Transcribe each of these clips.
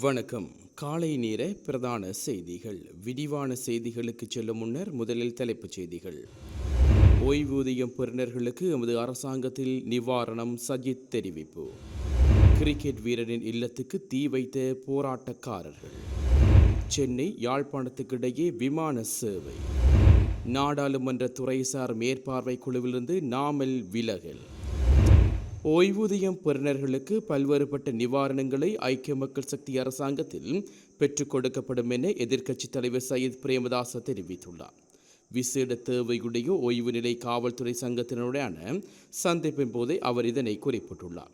வணக்கம். காலை நேர பிரதான செய்திகள். விரிவான செய்திகளுக்கு செல்லும் முன்னர் முதலில் தலைப்புச் செய்திகள். ஓய்வூதியம் பெறுநர்களுக்கு எமது அரசாங்கத்தில் நிவாரணம் சஜித் தெரிவிப்பு. கிரிக்கெட் வீரரின் இல்லத்துக்கு தீ வைத்த போராட்டக்காரர்கள். சென்னை யாழ்ப்பாணத்துக்கிடையே விமான சேவை. நாடாளுமன்ற துறைசார் மேற்பார்வை குழுவிலிருந்து நாமல் விலகல். ஓய்வூதியம் பெறுநர்களுக்கு பல்வேறுபட்ட நிவாரணங்களை ஐக்கிய மக்கள் சக்தி அரசாங்கத்தில் பெற்றுக் கொடுக்கப்படும் என எதிர்க்கட்சித் தலைவர் சையத் பிரேமதாச தெரிவித்துள்ளார். விசேட தேவையுடைய ஓய்வு நிலை காவல்துறை சங்கத்தினருடனான சந்திப்பின் போதே அவர் இதனை குறிப்பிட்டுள்ளார்.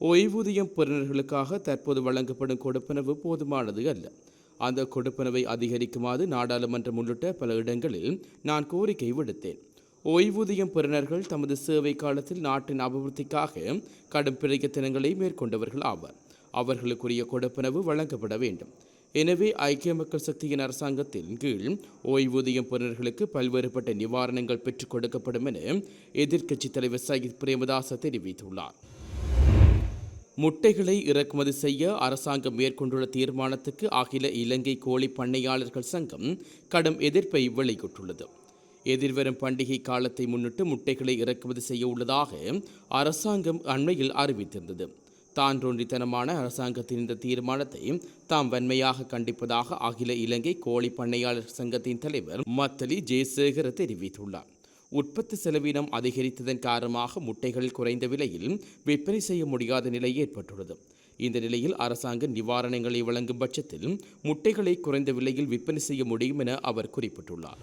ஓய்வூதியம் பெறுநர்களுக்காக தற்போது வழங்கப்படும் கொடுப்பனவு போதுமானது அல்ல. அந்த கொடுப்பனவை அதிகரிக்குமாறு நாடாளுமன்றம் உள்ளிட்ட பல இடங்களில் நான் கோரிக்கை விடுத்தேன். ஓய்வூதியம் பெறுநர்கள் தமது சேவை காலத்தில் நாட்டின் அபிவிருத்திக்காக கடும் பிரயத்தனங்களை மேற்கொண்டவர்கள் ஆவர். அவர்களுக்குரிய கொடுப்பனவு வழங்கப்பட வேண்டும். எனவே ஐக்கிய மக்கள் சக்தியின் அரசாங்கத்தின் கீழ் ஓய்வூதியம் பெறுநர்களுக்கு பல்வேறுபட்ட நிவாரணங்கள் பெற்றுக் கொடுக்கப்படும் என எதிர்க்கட்சித் தலைவர் சயித் பிரேமதாச தெரிவித்துள்ளார். முட்டைகளை இறக்குமதி செய்ய அரசாங்கம் மேற்கொண்டுள்ள தீர்மானத்துக்கு அகில இலங்கை கோழி பண்ணையாளர்கள் சங்கம் கடும் எதிர்ப்பை வெளியிட்டுள்ளது. எதிர்வரும் பண்டிகை காலத்தை முன்னிட்டு முட்டைகளை இறக்குமதி செய்ய உள்ளதாக அரசாங்கம் அண்மையில் அறிவித்திருந்தது. தான் தோன்றித்தனமான அரசாங்கத்தின் இந்த தீர்மானத்தை தாம் வன்மையாக கண்டிப்பதாக அகில இலங்கை கோழி பண்ணையாளர் சங்கத்தின் தலைவர் மத்தலி ஜெயசேகர தெரிவித்துள்ளார். உற்பத்தி செலவினம் அதிகரித்ததன் காரணமாக முட்டைகள் குறைந்த விலையில் விற்பனை செய்ய முடியாத நிலை ஏற்பட்டுள்ளது. இந்த நிலையில் அரசாங்கம் நிவாரணங்களை வழங்கும் பட்சத்தில் முட்டைகளை குறைந்த விலையில் விற்பனை செய்ய முடியும் என அவர் குறிப்பிட்டுள்ளார்.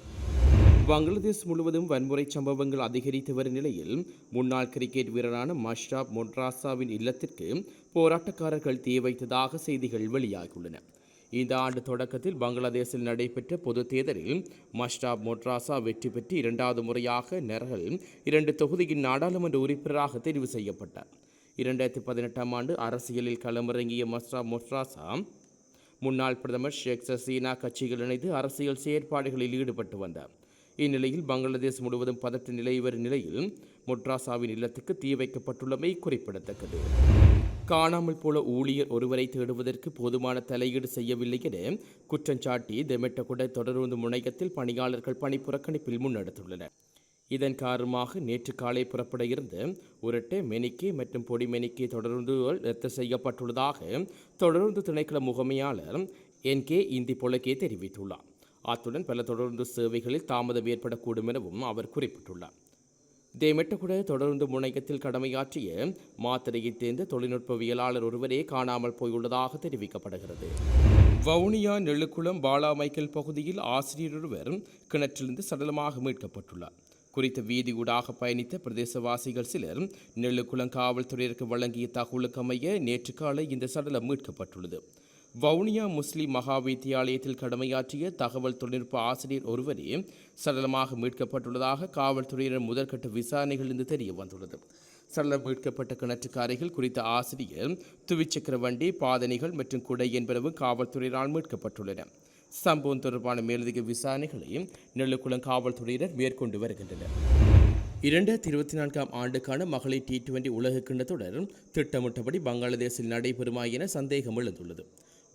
பங்களாதேஷ் முழுவதும் வன்முறை சம்பவங்கள் அதிகரித்து வரும் நிலையில் முன்னாள் கிரிக்கெட் வீரரான மஷ்ராப் மொட்ராசாவின் இல்லத்திற்கு போராட்டக்காரர்கள் தீ வைத்ததாக செய்திகள் வெளியாகியுள்ளன. இந்த ஆண்டு தொடக்கத்தில் பங்களாதேஷில் நடைபெற்ற பொதுத் தேர்தலில் மஷ்ராப் மொட்ராசா வெற்றி பெற்று இரண்டாவது முறையாக நெரகல் இரண்டு தொகுதியின் நாடாளுமன்ற உறுப்பினராக தெரிவு செய்யப்பட்டார். இரண்டாயிரத்தி பதினெட்டாம் ஆண்டு அரசியலில் களமிறங்கிய மஸ்ராப் மொட்ராசா முன்னாள் பிரதமர் ஷேக் ஹசீனா கட்சிகள் இணைந்து அரசியல் செயற்பாடுகளில் ஈடுபட்டு வந்தார். இந்நிலையில் பங்களாதேஷ் முழுவதும் பதற்ற நிலை வரும் நிலையில் மொட்ராசாவின் இல்லத்துக்கு தீ வைக்கப்பட்டுள்ளமை குறிப்பிடத்தக்கது. காணாமல் போல ஊழியர் ஒருவரை தேடுவதற்கு போதுமான தலையீடு செய்யவில்லை என குற்றஞ்சாட்டி தெமெட்டகுட தொடருந்து முனையத்தில் பணியாளர்கள் பணி புறக்கணிப்பில் முன்னெடுத்துள்ளனர். இதன் காரணமாக நேற்று காலை புறப்பட இருந்த உரட்டை மெனிக்கே மற்றும் பொடி மெனிக்கே தொடருந்துகள் ரத்து செய்யப்பட்டுள்ளதாக தொடருந்து திணைக்கள முகமையாளர் என் கே இந்தி பொலகே தெரிவித்துள்ளார். அத்துடன் பல தொடர்ந்து சேவைகளில் தாமதம் ஏற்படக்கூடும் எனவும் அவர் குறிப்பிட்டுள்ளார். தேமெட்டகுட தொடர்ந்து முனையத்தில் கடமையாற்றிய மாத்திரையை தேர்ந்த தொழில்நுட்பவியலாளர் ஒருவரே காணாமல் போயுள்ளதாக தெரிவிக்கப்படுகிறது. வவுனியா நெல்லுக்குளம் பாலா மைக்கேல் பகுதியில் ஆசிரியர் ஒருவர் கிணற்றிலிருந்து சடலமாக மீட்கப்பட்டுள்ளார். குறித்த வீதியூடாக பயணித்த பிரதேசவாசிகள் சிலர் நெல்லுக்குளம் காவல்துறையிற்கு வழங்கிய தகவலுக்கு அமைய நேற்று காலை இந்த சடலம் மீட்கப்பட்டுள்ளது. வவுனியா முஸ்லிம் மகா வித்தியாலயத்தில் கடமையாற்றிய தகவல் தொழில்நுட்ப ஆசிரியர் ஒருவரே சடலமாக மீட்கப்பட்டுள்ளதாக காவல்துறையினர் முதற்கட்ட விசாரணைகளிலிருந்து தெரிய வந்துள்ளது. சடலம் மீட்கப்பட்ட கிணற்றுக்காரைகள் குறித்த ஆசிரியர் துவிச்சக்கர வண்டி பாதணிகள் மற்றும் குடை என்பனவும் காவல்துறையினால் மீட்கப்பட்டுள்ளன. சம்பவம் தொடர்பான மேலதிக விசாரணைகளை நெல்லுக்குளம் காவல்துறையினர் மேற்கொண்டு வருகின்றனர். இரண்டாயிரத்தி இருபத்தி நான்காம் ஆண்டுக்கான மகளிர் டி டுவெண்டி உலகக்கிண்ண தொடர் திட்டமிட்டபடி பங்களாதேஷில் நடைபெறுமா என சந்தேகம் எழுந்துள்ளது.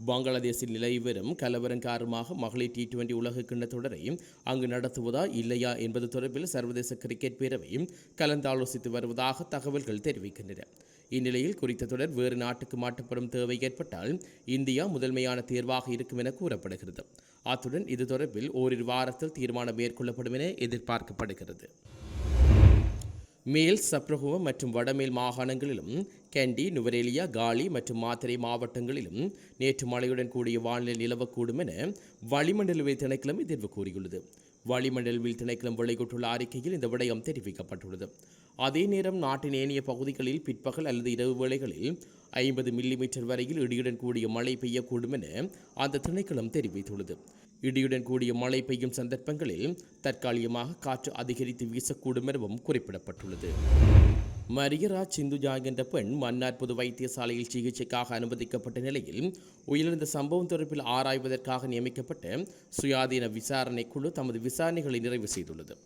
பங்களாதேஷில் நிலைவரும் கலவரம் காரணமாக மகளிர் டி டுவெண்டி உலக கிண்ண தொடரை அங்கு நடத்துவதா இல்லையா என்பது தொடர்பில் சர்வதேச கிரிக்கெட் பேரவையும் கலந்தாலோசித்து வருவதாக தகவல்கள் தெரிவிக்கின்றன. இந்நிலையில் குறித்த தொடர் வேறு நாட்டுக்கு மாற்றப்படும் தேவை ஏற்பட்டால் இந்தியா முதன்மையான தேர்வாக இருக்கும் என கூறப்படுகிறது. அத்துடன் இது தொடர்பில் ஓரிரு வாரத்தில் தீர்மானம் மேற்கொள்ளப்படும் என எதிர்பார்க்கப்படுகிறது. மேல் சப்ரகுவ மற்றும் வடமேல் மாகாணங்களிலும் கண்டி நுவரேலியா காலி மற்றும் மாத்திரை மாவட்டங்களிலும் நேற்று மழையுடன் கூடிய வானிலை நிலவக்கூடும் என வளிமண்டலவியல் திணைக்களம் எதிர்வு கூறியுள்ளது. வளிமண்டலவியல் திணைக்களம் வெளியிட்டுள்ள அறிக்கையில் இந்த விடயம் தெரிவிக்கப்பட்டுள்ளது. அதே நேரம் நாட்டின் ஏனைய பகுதிகளில் பிற்பகல் அல்லது இரவு வேளைகளில் ஐம்பது மில்லிமீட்டர் வரையில் இடியுடன் கூடிய மழை பெய்யக்கூடும் என அந்த திணைக்களம் தெரிவித்துள்ளது. இடியுடன் கூடிய மழை பெய்யும் சந்தர்ப்பங்களில் தற்காலிகமாக காற்று அதிகரித்து வீசக்கூடும் எனவும் குறிப்பிடப்பட்டுள்ளது. மரியராஜ் சிந்துஜா என்ற பெண் மன்னார் பொது வைத்தியசாலையில் சிகிச்சைக்காக அனுமதிக்கப்பட்ட நிலையில் உயிரிழந்த சம்பவம் தொடர்பில் ஆராய்வதற்காக நியமிக்கப்பட்ட சுயாதீன விசாரணை குழு தமது விசாரணைகளை நிறைவு செய்துள்ளது.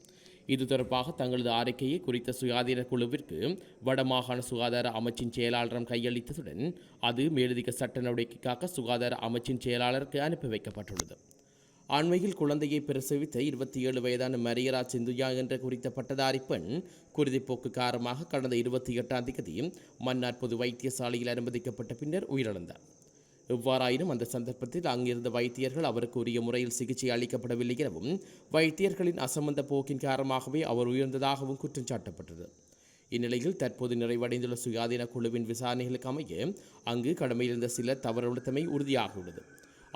இது தொடர்பாக தங்களது அறிக்கையை குறித்த சுயாதீன குழுவிற்கு வடமாகாண சுகாதார அமைச்சின் செயலாளரம் கையளித்ததுடன் அது மேலதிக சட்ட நடவடிக்கைக்காக சுகாதார அமைச்சின் செயலாளருக்கு அனுப்பி வைக்கப்பட்டுள்ளது. அண்மையில் குழந்தையை பிரசவித்த இருபத்தி ஏழு வயதான மரியரா சிந்துயா என்ற குறித்த பட்டதாரி பெண் குருதிப்போக்கு காரணமாக கடந்த இருபத்தி எட்டாம் தேதி மன்னார் பொது வைத்தியசாலையில் அனுமதிக்கப்பட்ட பின்னர் உயிரிழந்தார். எவ்வாறாயினும் அந்த சந்தர்ப்பத்தில் அங்கிருந்த வைத்தியர்கள் அவருக்கு உரிய முறையில் சிகிச்சை அளிக்கப்படவில்லை எனவும் வைத்தியர்களின் அசம்பந்த போக்கின் காரணமாகவே அவர் உயர்ந்ததாகவும் குற்றம் சாட்டப்பட்டது. இந்நிலையில் தற்போது நிறைவடைந்துள்ள சுயாதீன குழுவின் விசாரணைகளுக்கு அமைய அங்கு கடமையிலிருந்த சிலர் தவறுத்தமை உறுதியாகியுள்ளது.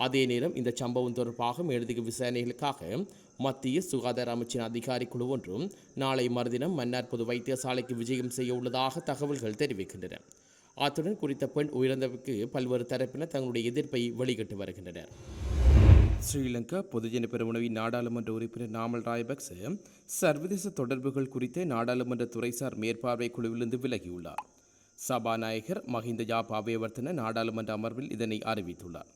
அதே நேரம் இந்த சம்பவம் தொடர்பாக மேலதிக விசாரணைகளுக்காக மத்திய சுகாதார அமைச்சின் அதிகாரி குழு ஒன்றும் நாளை மறுதினம் மன்னார் பொது வைத்தியசாலைக்கு விஜயம் செய்ய உள்ளதாக தகவல்கள் தெரிவிக்கின்றன. அத்துடன் குறித்த பெண் உயிரிழந்தவருக்கு பல்வேறு தரப்பினர் தங்களுடைய எதிர்ப்பை வெளியிட்டு வருகின்றனர். ஸ்ரீலங்கா பொதுஜன பெருமனவின் நாடாளுமன்ற உறுப்பினர் நாமல் ராயபக்ச சர்வதேச தொடர்புகள் குறித்த நாடாளுமன்ற துறைசார் மேற்பார்வை குழுவிலிருந்து விலகியுள்ளார். சபாநாயகர் மஹிந்த ஜாப் அபயவர்த்தன நாடாளுமன்ற அமர்வில் இதனை அறிவித்துள்ளார்.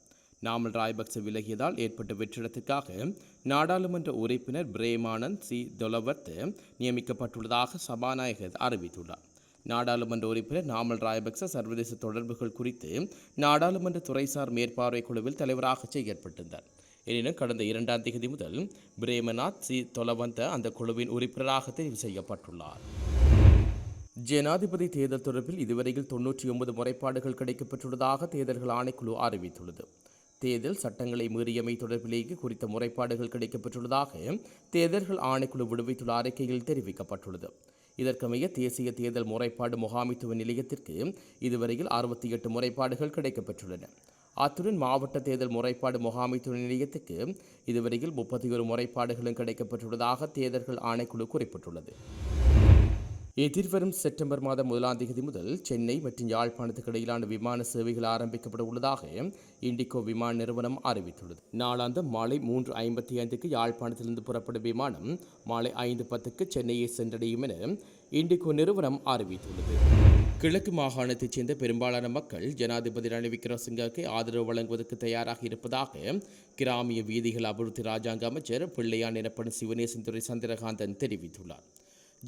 நாமல் ராய்பக்ச விலகியதால் ஏற்பட்ட வெற்றிடத்திற்காக நாடாளுமன்ற உறுப்பினர் பிரேமானந்த் சி. தொலவர்த் நியமிக்கப்பட்டுள்ளதாக சபாநாயகர் அறிவித்துள்ளார். நாடாளுமன்ற உறுப்பினர் நாமல் ராயபக்ச சர்வதேச தொடர்புகள் குறித்து நாடாளுமன்ற துறைசார் மேற்பார்வை குழுவில் தலைவராக செயற்பட்டிருந்தார். எனினும் கடந்த இரண்டாம் தேதி முதல் பிரேமநாத் சி. தொலவந்த அந்த குழுவின் உறுப்பினராக தெரிவு செய்யப்பட்டுள்ளார். ஜனாதிபதி தேர்தல் தொடர்பில் இதுவரையில் தொன்னூற்றி ஒன்பது முறைப்பாடுகள் கிடைக்கப்பெற்றுள்ளதாக தேர்தல்கள் ஆணைக்குழு அறிவித்துள்ளது. தேர்தல் சட்டங்களை மீறியமை தொடர்பிலேயே குறித்த முறைப்பாடுகள் கிடைக்கப்பெற்றுள்ளதாக தேர்தல்கள் ஆணைக்குழு விடுவித்துள்ள அறிக்கையில் தெரிவிக்கப்பட்டுள்ளது. இதற்கமைய தேசிய தேர்தல் முறைப்பாடு முகாமித்துவ நிலையத்திற்கு இதுவரையில் அறுபத்தி எட்டு முறைப்பாடுகள் கிடைக்கப்பெற்றுள்ளன. அத்துடன் மாவட்ட தேர்தல் முறைப்பாடு முகாமைத்துவ நிலையத்துக்கு இதுவரையில் முப்பத்தி ஒரு முறைப்பாடுகளும் கிடைக்கப்பெற்றுள்ளதாக தேர்தல்கள் ஆணைக்குழு குறிப்பிட்டுள்ளது. எதிர்வரும் செப்டம்பர் மாதம் முதலாம் தேதி முதல் சென்னை மற்றும் யாழ்ப்பாணத்துக்கு இடையிலான விமான சேவைகள் ஆரம்பிக்கப்பட உள்ளதாக இண்டிகோ விமான நிறுவனம் அறிவித்துள்ளது. நாளாந்த மாலை மூன்று ஐம்பத்தி ஐந்துக்கு யாழ்ப்பாணத்திலிருந்து புறப்படும் விமானம் மாலை ஐந்து பத்துக்கு சென்னையை சென்றடையும் என இண்டிகோ நிறுவனம் அறிவித்துள்ளது. கிழக்கு மாகாணத்தைச் சேர்ந்த பெரும்பாலான மக்கள் ஜனாதிபதி ரணில் விக்ரமசிங்கவுக்கு ஆதரவு வழங்குவதற்கு தயாராக இருப்பதாக கிராமிய வீதிகள் அபிவிருத்தி ராஜாங்க அமைச்சர் பிள்ளையான் எனப்படும் சிவனேசன் துறை சந்திரகாந்தன் தெரிவித்துள்ளார்.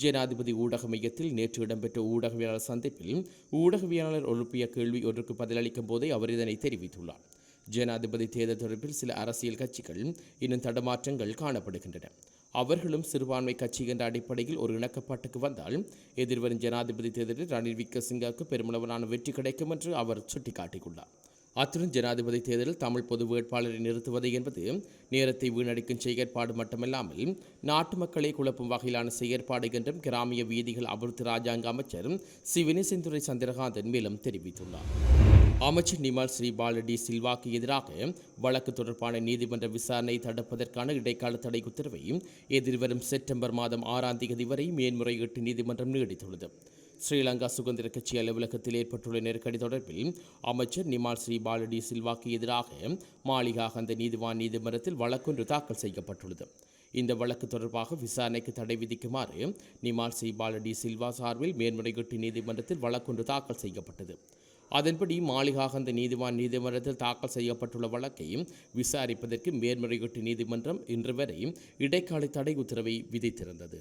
ஜனாதிபதி ஊடக மையத்தில் நேற்று இடம்பெற்ற ஊடகவியலாளர் சந்திப்பில் ஊடகவியலாளர் எழுப்பிய கேள்வி ஒன்றுக்கு பதிலளிக்கும் போதே அவர் இதனை தெரிவித்துள்ளார். ஜனாதிபதி தேர்தல் தொடர்பில் சில அரசியல் கட்சிகள் இன்னும் தடமாற்றங்கள் காணப்படுகின்றன. அவர்களும் சிறுபான்மை கட்சி என்ற அடிப்படையில் ஒரு இணக்கப்பாட்டுக்கு வந்தால் எதிர்வரும் ஜனாதிபதி தேர்தலில் ரணில் விக்ரமசிங்கவுக்கு பெருமளவிலான வெற்றி கிடைக்கும் என்று அவர் சுட்டிக்காட்டியுள்ளார். அத்துடன் ஜனாதிபதி தேர்தலில் தமிழ் பொது வேட்பாளரை நிறுத்துவது என்பது நேரத்தை வீணடிக்கும் செயற்பாடு மட்டுமல்லாமல் நாட்டு மக்களை குழப்பும் வகையிலான செயற்பாடு என்றும் கிராமிய வீதிகள் அபிவிருத்தி ராஜாங்க அமைச்சர் சிவனேசந்துரை சந்திரகாந்தன் மேலும் தெரிவித்துள்ளார். அமைச்சர் நிமால் ஸ்ரீபால டி. சில்வாக்கு எதிராக வழக்கு தொடர்பான நீதிமன்ற விசாரணை தடுப்பதற்கான இடைக்கால தடை உத்தரவை எதிர்வரும் செப்டம்பர் மாதம் ஆறாம் தேதி வரை மேன்முறையீட்டு நீதிமன்றம் நீடித்துள்ளது. ஸ்ரீலங்கா சுதந்திர கட்சி அலுவலகத்தில் ஏற்பட்டுள்ள நெருக்கடி தொடர்பில் அமைச்சர் நிமால் ஸ்ரீ பாலடி சில்வாக்கு எதிராக மாளிகா அந்த நீதிவான் நீதிமன்றத்தில் வழக்கொன்று தாக்கல் செய்யப்பட்டுள்ளது. இந்த வழக்கு தொடர்பாக விசாரணைக்கு தடை விதிக்குமாறு நிமால் ஸ்ரீ பாலடி சில்வா சார்பில் மேன்முறையீட்டு நீதிமன்றத்தில் வழக்கொன்று தாக்கல் செய்யப்பட்டது. அதன்படி மாளிகாகந்த நீதிவான் நீதிமன்றத்தில் தாக்கல் செய்யப்பட்டுள்ள வழக்கை விசாரிப்பதற்கு மேன்முறையீட்டு நீதிமன்றம் இன்று வரை இடைக்கால தடை உத்தரவை விதித்திருந்தது.